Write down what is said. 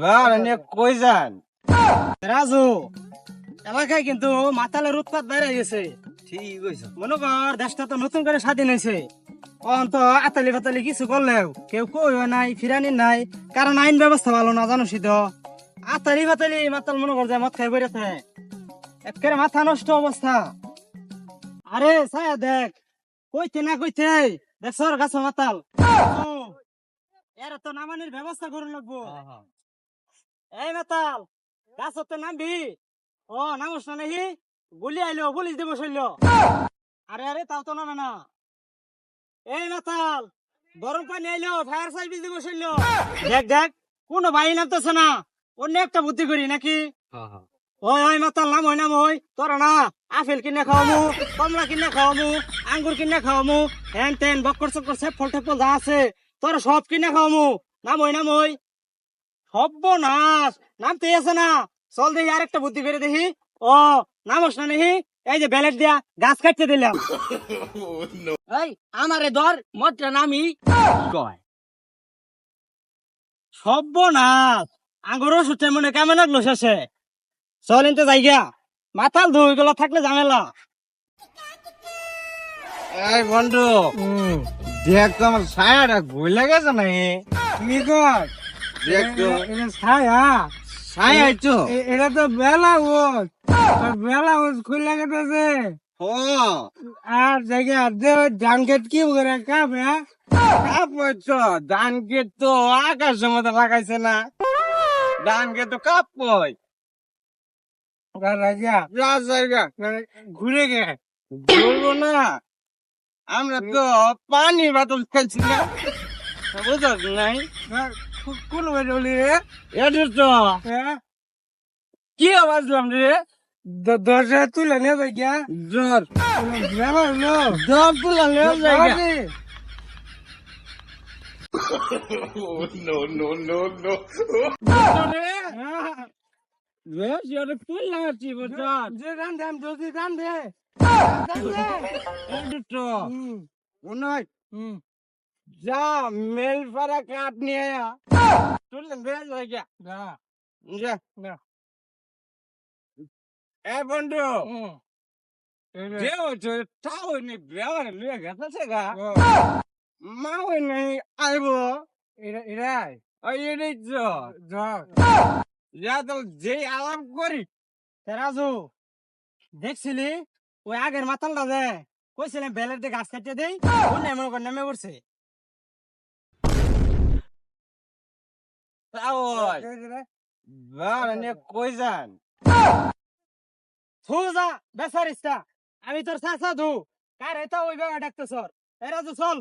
বারে কই যান? রাজু এলাকায় কিন্তু মাতালের উৎপাত বেড়ে গেছে। ঠিক কইছ। মনে কর দেশটা তো নতুন করে স্বাধীন হয়েছে। অন তো আতালি বাতালি কিছু করলেও কেউ কইও নাই ফিরানি নাই কারণ আইন ব্যবস্থা ভালো না জানো আতালি বাতালি মাতাল মনে কর যায় মদ খাই বেড়ে থাকে মাথা নষ্ট অবস্থা। আরে ছায়া দেখ কইতে না কইতে দেখ সর গাছ মাতাল। এর তো নামানির ব্যবস্থা করুন লাগবো। এই মাতাল গাছতে নামবি ও নামস না নাহি গুলি আইলো পুলিশ দিব শৈল। আরে আরে তাও তো নামে না। এই মাতাল গরম পানি আইলো ফায়ার সার্ভিস দিব শৈল। দেখ দেখ কোনো বাই নামতেছে না। অন্য একটা বুদ্ধি করি নাকি? ওই ওই মাতাল নাম ওই নাম ওই। তোরা না আপেল কিনে খাওয়ামু কমলা কিনে খাওয়ামু আঙ্গুর কিনে খাওয়ামু। হ্যান তেন বক্কর চক্কর সে ফল টেপল যা আছে তোরা সব কিনে খাওয়ামু। নাম ওই নাম ওই সর্বনাশ নামতে আছে না। চল দেখি আরেকটা বুদ্ধি করে দেখি। ও, নামস না নেহি? এই যে ব্যালেট দিয়া গাছ কাটতে দিলাম। এই, আমারে ধর মতটা নামি। কয়? সর্বনাশ আঙ্গুরও সুটে মনে কেমন লাগল শেষে? চল এনতে যাই গিয়া। মাথাল ধুই গুলো থাকলে ঝামেলা। এই বন্ধু। দেখ তো আমার ছায়াটা ভুল লাগেছে না দেখ তো। ছায়া? ছায়া তো এটা তো বেলা ওজ বেলা ওজ খুলে গেছে ও আর জায়গা দে জাঙ্গেট কি করে কাবে কাপড় তো ধান কে তো আকাশের মতো লাগাইছে না। কে তো কাপড় রাজা রাজাইগা ঘুরে গে। বলব না। আমরা তো পানি বাতল খাইছি না। বুঝছ নাই? কোন বাড়ি রে? এটা তো। হ্যাঁ। কি আওয়াজলাম রে? দরজা তুলে নে গিয়া জ্বর হলো জ্বর তুলা নিয়ে যাই বেশ এটা তুল লাগাচ্ছি বুঝছ যে রান দে আমি যদি রান দে। যা মেল পারা কাঠ নিয়ে তুললেন বেশ হয়ে গিয়া যা। না। এ বন্ধু যে তাও নি বেওয়ার লিয়ে গেছে গা। মা ওই নাই আইবো। এরা এরাই। ওই এটাই তো যাও যা তো যেই আলাপ করি। রাজু দেখছিলি? ওই আগের মাতালটা দে কইছিলাম বেলের দিয়ে গাছ কাটিয়ে দেই করে নেমে পড়ছে। কই যান? থু যা বেসারিসটা আমি তোর চাচা ধু। কার এটা ওই ব্যাপার ডাকতে সর এ রাজু চল।